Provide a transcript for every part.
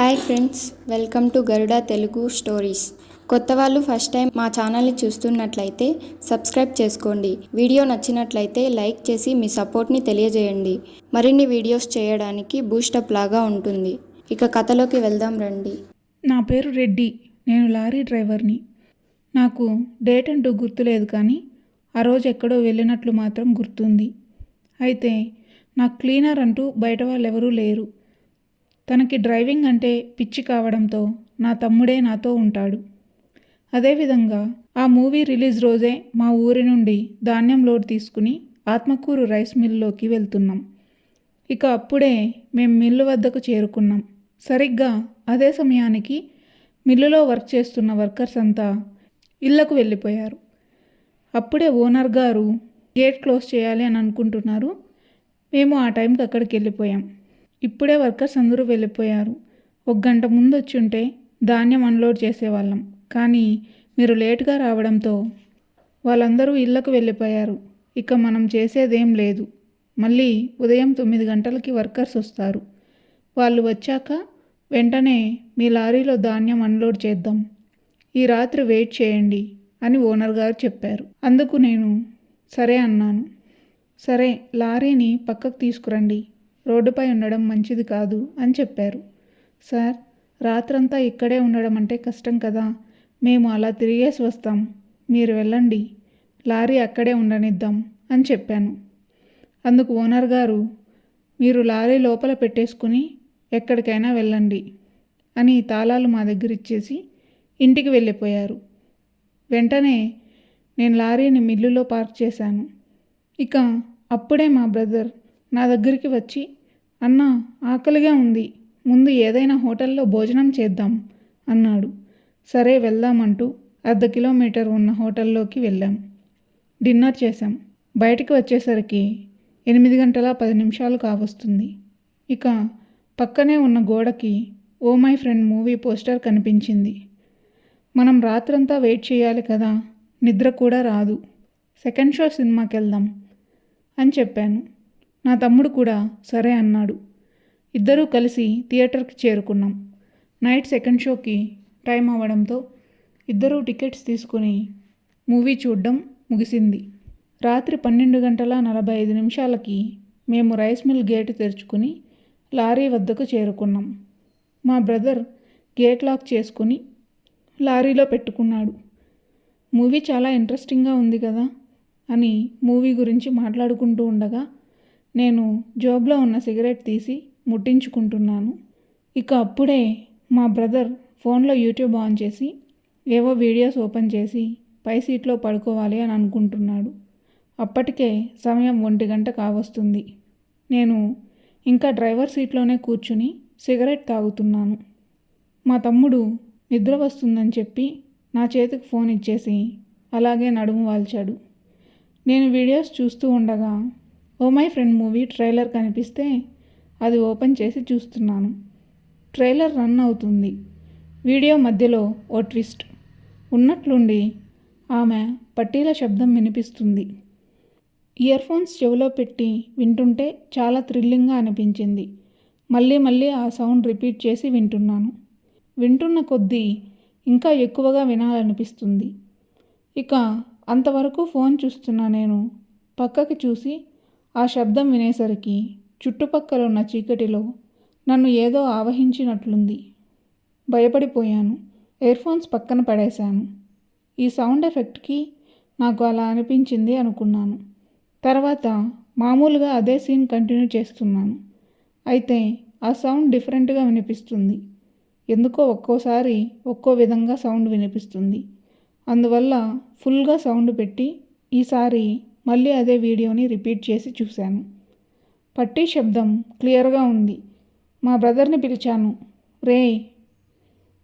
Hi friends welcome to Garuda Telugu stories. కొత్త వాళ్ళు first time మా ఛానల్ని చూస్తున్నట్లయితే సబ్స్క్రైబ్ చేసుకోండి. వీడియో నచ్చినట్లయితే లైక్ చేసి మీ సపోర్ట్ని తెలియజేయండి. మరిన్ని వీడియోస్ చేయడానికి బూస్టప్ లాగా ఉంటుంది. ఇక కథలోకి వెళ్దాం రండి. నా పేరు రెడ్డి. నేను లారీ డ్రైవర్ని. నాకు డేట్ అంటూ గుర్తులేదు కానీ ఆ రోజు ఎక్కడో వెళ్ళినట్లు మాత్రం గుర్తుంది. అయితే నాకు క్లీనర్ అంటూ బయట వాళ్ళు ఎవరూ లేరు. తనకి డ్రైవింగ్ అంటే పిచ్చి కావడంతో నా తమ్ముడే నాతో ఉంటాడు. అదేవిధంగా ఆ మూవీ రిలీజ్ రోజే మా ఊరి నుండి ధాన్యం లోడ్ తీసుకుని ఆత్మకూరు రైస్ మిల్లులోకి వెళ్తున్నాం. ఇక అప్పుడే మేము మిల్లు వద్దకు చేరుకున్నాం. సరిగ్గా అదే సమయానికి మిల్లులో వర్క్ చేస్తున్న వర్కర్స్ అంతా ఇళ్ళకు వెళ్ళిపోయారు. అప్పుడే ఓనర్ గారు గేట్ క్లోజ్ చేయాలి అని అనుకుంటున్నారు. మేము ఆ టైంకి అక్కడికి వెళ్ళిపోయాం. ఇప్పుడే వర్కర్స్ అందరూ వెళ్ళిపోయారు. ఒక గంట ముందు వచ్చి ఉంటే ధాన్యం అన్లోడ్ చేసేవాళ్ళం. కానీ మీరు లేట్గా రావడంతో వాళ్ళందరూ ఇళ్ళకు వెళ్ళిపోయారు. ఇక మనం చేసేదేం లేదు. మళ్ళీ ఉదయం తొమ్మిది గంటలకి వర్కర్స్ వస్తారు. వాళ్ళు వచ్చాక వెంటనే మీ లారీలో ధాన్యం అన్లోడ్ చేద్దాం. ఈ రాత్రి వెయిట్ చేయండి అని ఓనర్ గారు చెప్పారు. అందుకు నేను సరే అన్నాను. సరే లారీని పక్కకు తీసుకురండి. రోడ్డుపై ఉండడం మంచిది కాదు అని చెప్పారు. సార్ రాత్రంతా ఇక్కడే ఉండడం అంటే కష్టం కదా. మేము అలా తిరిగేసి వస్తాం. మీరు వెళ్ళండి. లారీ అక్కడే ఉండనిద్దాం అని చెప్పాను. అందుకు ఓనర్ గారు మీరు లారీ లోపల పెట్టేసుకుని ఎక్కడికైనా వెళ్ళండి అని తాళాలు మా దగ్గర ఇచ్చేసి ఇంటికి వెళ్ళిపోయారు. వెంటనే నేను లారీని మిల్లులో పార్క్ చేశాను. ఇక అప్పుడే మా బ్రదర్ నా దగ్గరికి వచ్చి అన్న ఆకలిగా ఉంది. ముందు ఏదైనా హోటల్లో భోజనం చేద్దాం అన్నాడు. సరే వెళ్దామంటూ అర్ధ కిలోమీటర్ ఉన్న హోటల్లోకి వెళ్ళాం. డిన్నర్ చేశాం. బయటికి వచ్చేసరికి ఎనిమిది గంటల పది నిమిషాలు కావస్తుంది. ఇక పక్కనే ఉన్న గోడకి oh my friend movie poster కనిపించింది. మనం రాత్రంతా వెయిట్ చేయాలి కదా నిద్ర కూడా రాదు. సెకండ్ షో సినిమాకి వెళ్దాం అని చెప్పాను. నా తమ్ముడు కూడా సరే అన్నాడు. ఇద్దరూ కలిసి థియేటర్కి చేరుకున్నాం. నైట్ సెకండ్ షోకి టైం అవ్వడంతో ఇద్దరూ టికెట్స్ తీసుకుని మూవీ చూడడం ముగిసింది. రాత్రి పన్నెండు గంటల నలభై ఐదు నిమిషాలకి మేము రైస్ మిల్ గేటు తెరుచుకుని లారీ వద్దకు చేరుకున్నాం. మా బ్రదర్ గేట్ లాక్ చేసుకుని లారీలో పెట్టుకున్నాడు. మూవీ చాలా ఇంట్రెస్టింగ్గా ఉంది కదా అని మూవీ గురించి మాట్లాడుకుంటూ ఉండగా నేను జోబ్లో ఉన్న సిగరెట్ తీసి ముట్టించుకుంటున్నాను. ఇక అప్పుడే మా బ్రదర్ ఫోన్లో యూట్యూబ్ ఆన్ చేసి ఏవో వీడియోస్ ఓపెన్ చేసి పై సీట్లో పడుకోవాలి అని అనుకుంటున్నాడు. అప్పటికే సమయం ఒంటి గంట కావస్తుంది. నేను ఇంకా డ్రైవర్ సీట్లోనే కూర్చుని సిగరెట్ తాగుతున్నాను. మా తమ్ముడు నిద్ర వస్తుందని చెప్పి నా చేతికి ఫోన్ ఇచ్చేసి అలాగే నడుము వాల్చాడు. నేను వీడియోస్ చూస్తూ ఉండగా oh my friend movie trailer కనిపిస్తే అది ఓపెన్ చేసి చూస్తున్నాను. ట్రైలర్ రన్ అవుతుంది. వీడియో మధ్యలో ఓ ట్విస్ట్. ఉన్నట్లుండి ఆమె పట్టీల శబ్దం వినిపిస్తుంది. ఇయర్ ఫోన్స్ చెవిలో పెట్టి వింటుంటే చాలా థ్రిల్లింగ్గా అనిపించింది. మళ్ళీ మళ్ళీ ఆ సౌండ్ రిపీట్ చేసి వింటున్నాను. వింటున్న కొద్దీ ఇంకా ఎక్కువగా వినాలనిపిస్తుంది. ఇక అంతవరకు ఫోన్ చూస్తున్న నేను. పక్కకి చూసి ఆ శబ్దం వినేసరికి చుట్టుపక్కల ఉన్న చీకటిలో నన్ను ఏదో ఆవహించినట్లుంది. భయపడిపోయాను. ఇయర్ఫోన్స్ పక్కన పడేశాను. ఈ సౌండ్ ఎఫెక్ట్కి నాకు అలా అనిపించింది అనుకున్నాను. తర్వాత మామూలుగా అదే సీన్ కంటిన్యూ చేస్తున్నాను. అయితే ఆ సౌండ్ డిఫరెంట్గా వినిపిస్తుంది. ఎందుకో ఒక్కోసారి ఒక్కో విధంగా సౌండ్ వినిపిస్తుంది. అందువల్ల ఫుల్గా సౌండ్ పెట్టి ఈసారి మళ్ళీ అదే వీడియోని రిపీట్ చేసి చూశాను. పట్టి శబ్దం క్లియర్గా ఉంది. మా బ్రదర్ని పిలిచాను. రే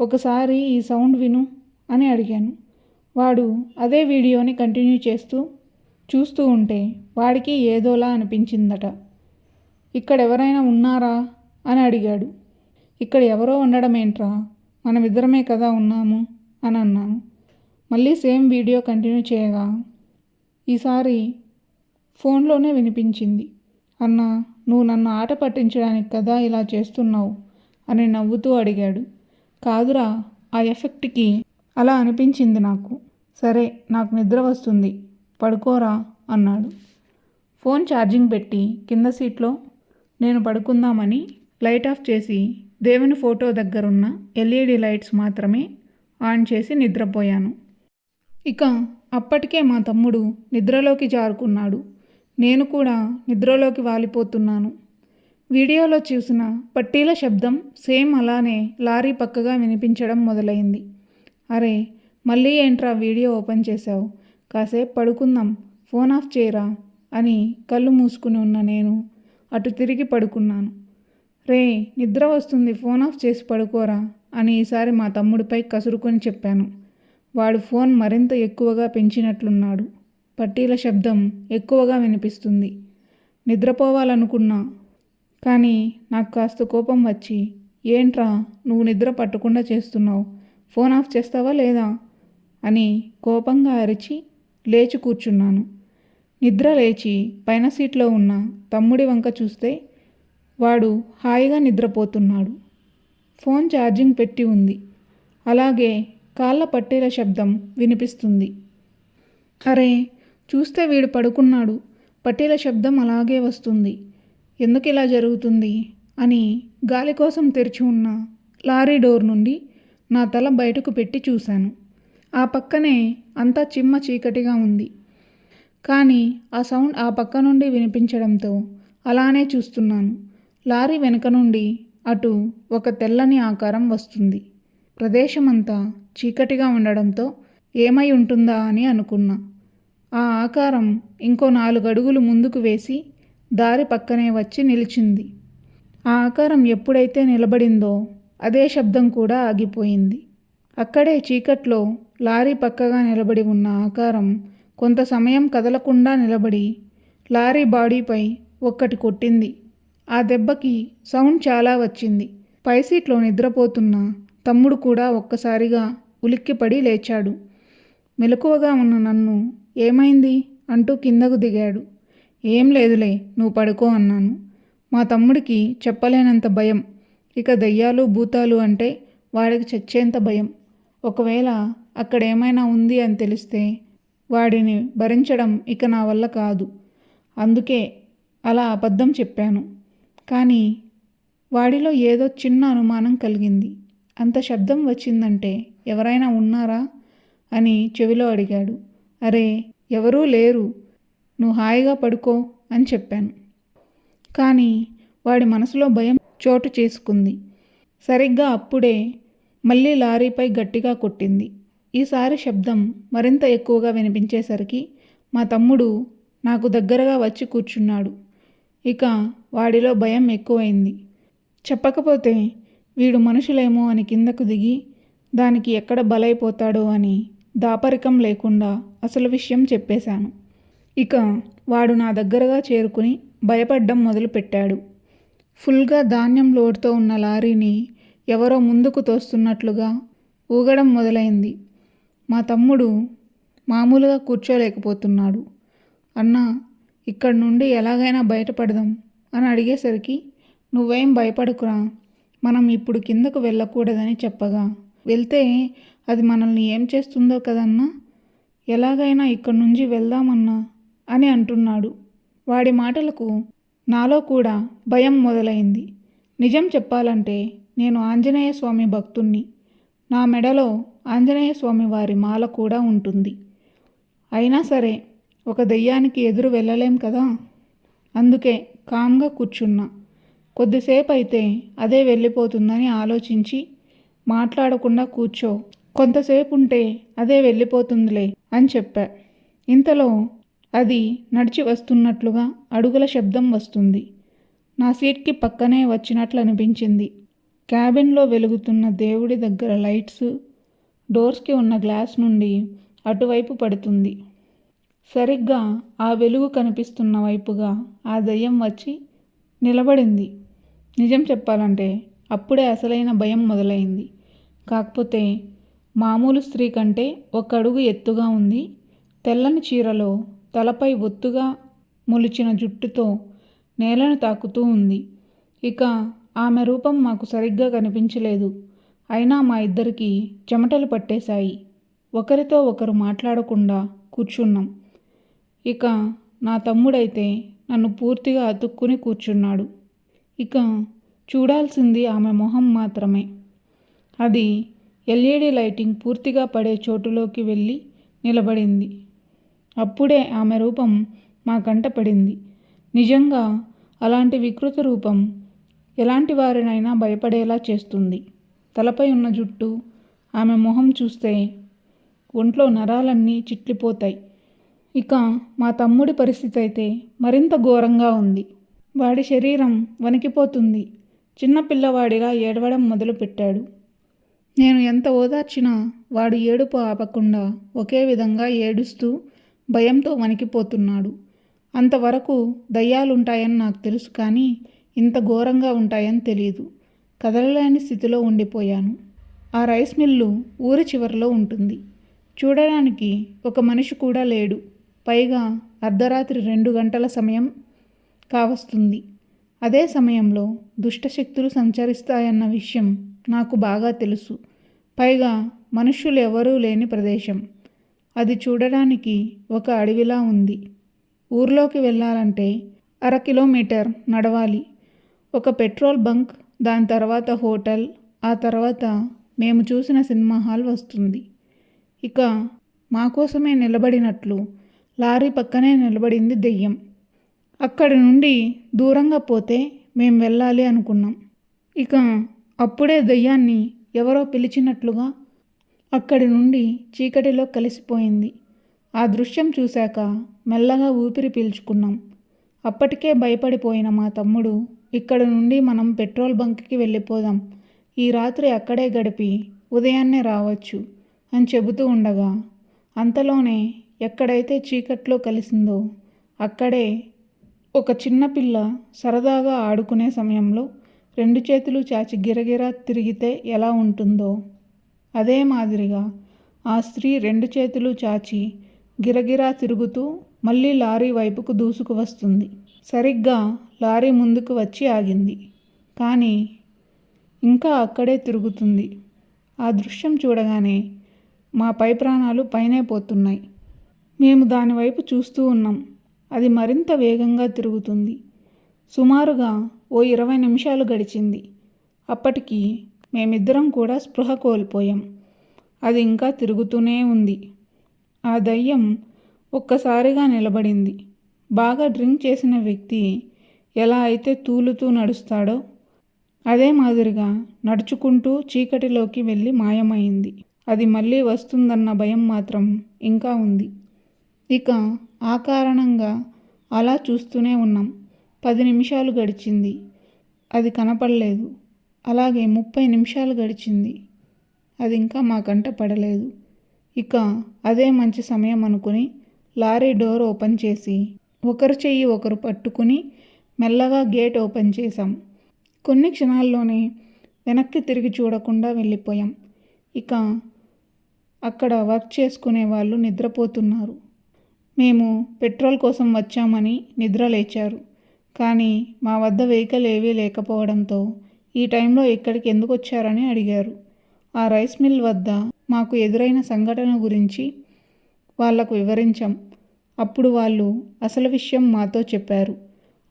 ఒకసారి ఈ సౌండ్ విను అని అడిగాను. వాడు అదే వీడియోని కంటిన్యూ చేస్తూ చూస్తూ ఉంటే వాడికి ఏదోలా అనిపించిందట. ఇక్కడ ఎవరైనా ఉన్నారా? అని అడిగాడు. ఇక్కడ ఎవరో ఉండడం ఏంట్రా మనమిద్దరమే కదా ఉన్నాము అని అన్నాను. మళ్ళీ సేమ్ వీడియో కంటిన్యూ చేయగా ఈసారి ఫోన్లోనే వినిపించింది. అన్నా నువ్వు నన్ను ఆట పట్టించడానికి కదా ఇలా చేస్తున్నావు? అని నవ్వుతూ అడిగాడు. కాదురా ఆ ఎఫెక్ట్కి అలా అనిపించింది నాకు. సరే నాకు నిద్ర వస్తుంది. పడుకోరా అన్నాడు. ఫోన్ ఛార్జింగ్ పెట్టి కింద సీట్లో నేను పడుకుందామని లైట్ ఆఫ్ చేసి దేవుని ఫోటో దగ్గరున్న ఎల్ఈడి లైట్స్ మాత్రమే ఆన్ చేసి నిద్రపోయాను. ఇక అప్పటికే మా తమ్ముడు నిద్రలోకి జారుకున్నాడు. నేను కూడా నిద్రలోకి వాలిపోతున్నాను. వీడియోలో చూసిన పట్టీల శబ్దం సేమ్ అలానే లారీ పక్కగా వినిపించడం మొదలైంది. అరే మళ్ళీ ఏంట్రా వీడియో ఓపెన్ చేశావు? కాసేపు పడుకుందాం ఫోన్ ఆఫ్ చేయరా? అని కళ్ళు మూసుకుని ఉన్న నేను అటు తిరిగి పడుకున్నాను. రే నిద్ర వస్తుంది ఫోన్ ఆఫ్ చేసి పడుకోరా? అని ఈసారి మా తమ్ముడిపై కసురుకొని చెప్పాను. వాడు ఫోన్ మరింత ఎక్కువగా పెంచినట్లున్నాడు. పట్టీల శబ్దం ఎక్కువగా వినిపిస్తుంది. నిద్రపోవాలనుకున్నా. కానీ నాకు కాస్త కోపం వచ్చి ఏంట్రా నువ్వు నిద్ర పట్టకుండా చేస్తున్నావు. ఫోన్ ఆఫ్ చేస్తావా లేదా? అని కోపంగా అరిచి లేచి కూర్చున్నాను. నిద్ర లేచి పైన సీట్లో ఉన్న తమ్ముడి వంక చూస్తే వాడు హాయిగా నిద్రపోతున్నాడు. ఫోన్ ఛార్జింగ్ పెట్టి ఉంది. అలాగే కాళ్ళ పట్టీల శబ్దం వినిపిస్తుంది. అరే చూస్తే వీడు పడుకున్నాడు. పట్టీల శబ్దం అలాగే వస్తుంది. ఎందుకు ఇలా జరుగుతుంది? అని గాలి కోసం తెరిచి ఉన్న లారీ డోర్ నుండి నా తల బయటకు పెట్టి చూశాను. ఆ పక్కనే అంతా చిమ్మ చీకటిగా ఉంది. కానీ ఆ సౌండ్ ఆ పక్క నుండి వినిపించడంతో అలానే చూస్తున్నాను. లారీ వెనుక నుండి అటు ఒక తెల్లని ఆకారం వస్తుంది. ప్రదేశమంతా చీకటిగా ఉండడంతో ఏమై ఉంటుందా అని అనుకున్నా. ఆ ఆకారం ఇంకో నాలుగు అడుగులు ముందుకు వేసి దారి పక్కనే వచ్చి నిలిచింది. ఆ ఆకారం ఎప్పుడైతే నిలబడిందో అదే శబ్దం కూడా ఆగిపోయింది. అక్కడే చీకట్లో లారీ పక్కగా నిలబడి ఉన్న ఆకారం కొంత సమయం కదలకుండా నిలబడి లారీ బాడీపై ఒక్కటి కొట్టింది. ఆ దెబ్బకి సౌండ్ చాలా వచ్చింది. పై సీట్లో నిద్రపోతున్న తమ్ముడు కూడా ఒక్కసారిగా ఉలిక్కిపడి లేచాడు. మెలకువగా ఉన్న నన్ను ఏమైంది? అంటూ కిందకు దిగాడు. ఏం లేదులే నువ్వు పడుకో అన్నాను. మా తమ్ముడికి చెప్పలేనంత భయం. ఇక దయ్యాలు భూతాలు అంటే వాడికి చచ్చేంత భయం. ఒకవేళ అక్కడ ఏమైనా ఉంది అని తెలిస్తే వాడిని భరించడం ఇక నా వల్ల కాదు. అందుకే అలా అబద్ధం చెప్పాను. కానీ వాడిలో ఏదో చిన్న అనుమానం కలిగింది. అంత శబ్దం వచ్చిందంటే ఎవరైనా ఉన్నారా? అని చెవిలో అడిగాడు. అరే ఎవరూ లేరు. నువ్వు హాయిగా పడుకో అని చెప్పాను. కానీ వాడి మనసులో భయం చోటు చేసుకుంది. సరిగ్గా అప్పుడే మళ్ళీ లారీపై గట్టిగా కొట్టింది. ఈసారి శబ్దం మరింత ఎక్కువగా వినిపించేసరికి మా తమ్ముడు నాకు దగ్గరగా వచ్చి కూర్చున్నాడు. ఇక వాడిలో భయం ఎక్కువైంది. చెప్పకపోతే వీడు మనుషులేమో అని కిందకు దిగి దానికి ఎక్కడ బలైపోతాడో అని దాపరికం లేకుండా అసలు విషయం చెప్పేశాను. ఇక వాడు నా దగ్గరగా చేరుకుని భయపడ్డం మొదలుపెట్టాడు. ఫుల్గా ధాన్యం లోడ్తో ఉన్న లారీని ఎవరో ముందుకు తోస్తున్నట్లుగా ఊగడం మొదలైంది. మా తమ్ముడు మామూలుగా కూర్చోలేకపోతున్నాడు. అన్నా ఇక్కడ నుండి ఎలాగైనా బయటపడదాం అని అడిగేసరికి నువ్వేం భయపడకురా మనం ఇప్పుడు కిందకు వెళ్ళకూడదని చెప్పగా వెళ్తే అది మనల్ని ఏం చేస్తుందో కదన్నా? ఎలాగైనా ఇక్కడి నుంచి వెళ్దామన్నా అని అంటున్నాడు. వాడి మాటలకు నాలో కూడా భయం మొదలైంది. నిజం చెప్పాలంటే నేను ఆంజనేయ స్వామి భక్తుణ్ణి. నా మెడలో ఆంజనేయ స్వామి వారి మాల కూడా ఉంటుంది. అయినా సరే ఒక దెయ్యానికి ఎదురు వెళ్ళలేం కదా? అందుకే కామ్గా కూర్చున్నా. కొద్దిసేపు అయితే అదే వెళ్ళిపోతుందని ఆలోచించి మాట్లాడకుండా కూర్చో. కొంతసేపు ఉంటే అదే వెళ్ళిపోతుందిలే అని చెప్పా. ఇంతలో అది నడిచి వస్తున్నట్లుగా అడుగుల శబ్దం వస్తుంది. నా సీట్కి పక్కనే వచ్చినట్లు అనిపించింది క్యాబిన్లో వెలుగుతున్న దేవుడి దగ్గర లైట్స్ డోర్స్కి ఉన్న గ్లాస్ నుండి అటువైపు పడుతుంది. సరిగ్గా ఆ వెలుగు కనిపిస్తున్న వైపుగా ఆ దయ్యం వచ్చి నిలబడింది. నిజం చెప్పాలంటే అప్పుడే అసలైన భయం మొదలైంది. కాకపోతే మామూలు స్త్రీ కంటే ఒక అడుగు ఎత్తుగా ఉంది. తెల్లని చీరలో తలపై ఒత్తుగా మొలిచిన జుట్టుతో నేలను తాకుతూ ఉంది. ఇక ఆమె రూపం మాకు సరిగ్గా కనిపించలేదు. అయినా మా ఇద్దరికి చెమటలు పట్టేశాయి. ఒకరితో ఒకరు మాట్లాడకుండా కూర్చున్నాం. ఇక నా తమ్ముడైతే నన్ను పూర్తిగా అతుక్కుని కూర్చున్నాడు. ఇక చూడాల్సింది ఆమె మొహం మాత్రమే. అది ఎల్ఈడి లైటింగ్ పూర్తిగా పడే చోటులోకి వెళ్ళి నిలబడింది. అప్పుడే ఆమె రూపం మా కంట పడింది. నిజంగా అలాంటి వికృత రూపం ఎలాంటి వారినైనా భయపడేలా చేస్తుంది. తలపై ఉన్న జుట్టు ఆమె మొహం చూస్తే ఒంట్లో నరాలన్నీ చిట్లిపోతాయి. ఇక మా తమ్ముడి పరిస్థితి అయితే మరింత ఘోరంగా ఉంది. వాడి శరీరం వణికిపోతుంది. చిన్న పిల్లవాడిలా ఏడవడం మొదలుపెట్టాడు. నేను ఎంత ఓదార్చినా వాడు ఏడుపు ఆపకుండా ఒకే విధంగా ఏడుస్తూ భయంతో వణికిపోతున్నాడు. అంతవరకు దయ్యాలుంటాయని నాకు తెలుసు కానీ ఇంత ఘోరంగా ఉంటాయని తెలియదు కదలలేని స్థితిలో ఉండిపోయాను. ఆ రైస్ మిల్లు ఊరి చివరిలో ఉంటుంది. చూడడానికి ఒక మనిషి కూడా లేడు. పైగా అర్ధరాత్రి రెండు గంటల సమయం కావస్తుంది. అదే సమయంలో దుష్టశక్తులు సంచరిస్తాయన్న విషయం నాకు బాగా తెలుసు. పైగా మనుష్యులు ఎవరూ లేని ప్రదేశం. అది చూడడానికి ఒక అడవిలా ఉంది. ఊర్లోకి వెళ్ళాలంటే అర కిలోమీటర్ నడవాలి. ఒక పెట్రోల్ బంక్ దాని తర్వాత హోటల్ ఆ తర్వాత మేము చూసిన సినిమా హాల్ వస్తుంది. ఇక మా కోసమే నిలబడినట్లు లారీ పక్కనే నిలబడింది దెయ్యం. అక్కడి నుండి దూరంగా పోతే మేం వెళ్ళాలి అనుకున్నాం. ఇక అప్పుడే దయ్యాన్ని ఎవరో పిలిచినట్లుగా అక్కడి నుండి చీకటిలో కలిసిపోయింది. ఆ దృశ్యం చూశాక మెల్లగా ఊపిరి పీల్చుకున్నాం. అప్పటికే భయపడిపోయిన మా తమ్ముడు ఇక్కడ నుండి మనం పెట్రోల్ బంక్కి వెళ్ళిపోదాం. ఈ రాత్రి అక్కడే గడిపి ఉదయాన్నే రావచ్చు అని చెబుతూ ఉండగా అంతలోనే ఎక్కడైతే చీకట్లో కలిసిందో అక్కడే ఒక చిన్న పిల్ల సరదాగా ఆడుకునే సమయంలో రెండు చేతులు చాచి గిరగిరా తిరిగితే ఎలా ఉంటుందో. అదే మాదిరిగా ఆ స్త్రీ రెండు చేతులు చాచి గిరగిరా తిరుగుతూ మళ్ళీ లారీ వైపుకు దూసుకు వస్తుంది. సరిగ్గా లారీ ముందుకు వచ్చి ఆగింది. కానీ ఇంకా అక్కడే తిరుగుతుంది. ఆ దృశ్యం చూడగానే మా పై ప్రాణాలు పైనే పోతున్నాయి. మేము దానివైపు చూస్తూ ఉన్నాం. అది మరింత వేగంగా తిరుగుతుంది. సుమారుగా ఓ ఇరవై నిమిషాలు గడిచింది. అప్పటికి మేమిద్దరం కూడా స్పృహ కోల్పోయాం. అది ఇంకా తిరుగుతూనే ఉంది. ఆ దయ్యం ఒక్కసారిగా నిలబడింది. బాగా డ్రింక్ చేసిన వ్యక్తి ఎలా అయితే తూలుతూ నడుస్తాడో అదే మాదిరిగా నడుచుకుంటూ చీకటిలోకి వెళ్ళి మాయమైంది. అది మళ్ళీ వస్తుందన్న భయం మాత్రం ఇంకా ఉంది. ఇక ఆ కారణంగా అలా చూస్తూనే ఉన్నాం. పది నిమిషాలు గడిచింది. అది కనపడలేదు. అలాగే ముప్పై నిమిషాలు గడిచింది. అది ఇంకా మా కంట పడలేదు. ఇక అదే మంచి సమయం అనుకుని లారీ డోర్ ఓపెన్ చేసి ఒకరు చెయ్యి ఒకరు పట్టుకుని మెల్లగా గేట్ ఓపెన్ చేశాం. కొన్ని క్షణాల్లోనే వెనక్కి తిరిగి చూడకుండా వెళ్ళిపోయాం. ఇక అక్కడ వర్క్ చేసుకునే వాళ్ళు నిద్రపోతున్నారు. మేము పెట్రోల్ కోసం వచ్చామని నిద్ర లేచారు. కానీ మా వద్ద వెహికల్ ఏవీ లేకపోవడంతో ఈ టైంలో ఇక్కడికి ఎందుకు వచ్చారని అడిగారు. ఆ రైస్ మిల్ వద్ద మాకు ఎదురైన సంఘటన గురించి వాళ్ళకు వివరించాం. అప్పుడు వాళ్ళు అసలు విషయం మాతో చెప్పారు.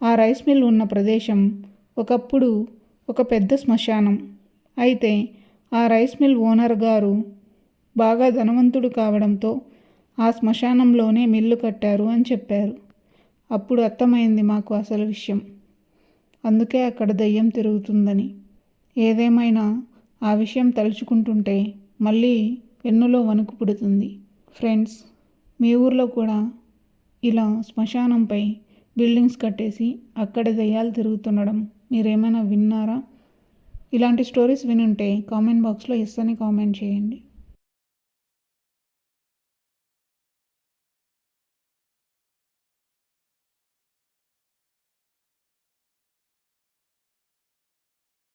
ఆ రైస్ మిల్ ఉన్న ప్రదేశం ఒకప్పుడు ఒక పెద్ద శ్మశానం. అయితే ఆ రైస్ మిల్ ఓనర్ గారు బాగా ధనవంతుడు కావడంతో ఆ శ్మశానంలోనే మిల్లు కట్టారు అని చెప్పారు. అప్పుడు అర్థమైంది మాకు అసలు విషయం. అందుకే అక్కడ దయ్యం తిరుగుతుందని. ఏదేమైనా ఆ విషయం తలుచుకుంటుంటే మళ్ళీ వెన్నులో వణుకు పుడుతుంది. ఫ్రెండ్స్ మీ ఊర్లో కూడా ఇలా శ్మశానంపై బిల్డింగ్స్ కట్టేసి అక్కడ దయ్యాలు తిరుగుతుండడం మీరేమైనా విన్నారా? ఇలాంటి స్టోరీస్ వినుంటే కామెంట్ బాక్స్లో ఎస్ అని కామెంట్ చేయండి.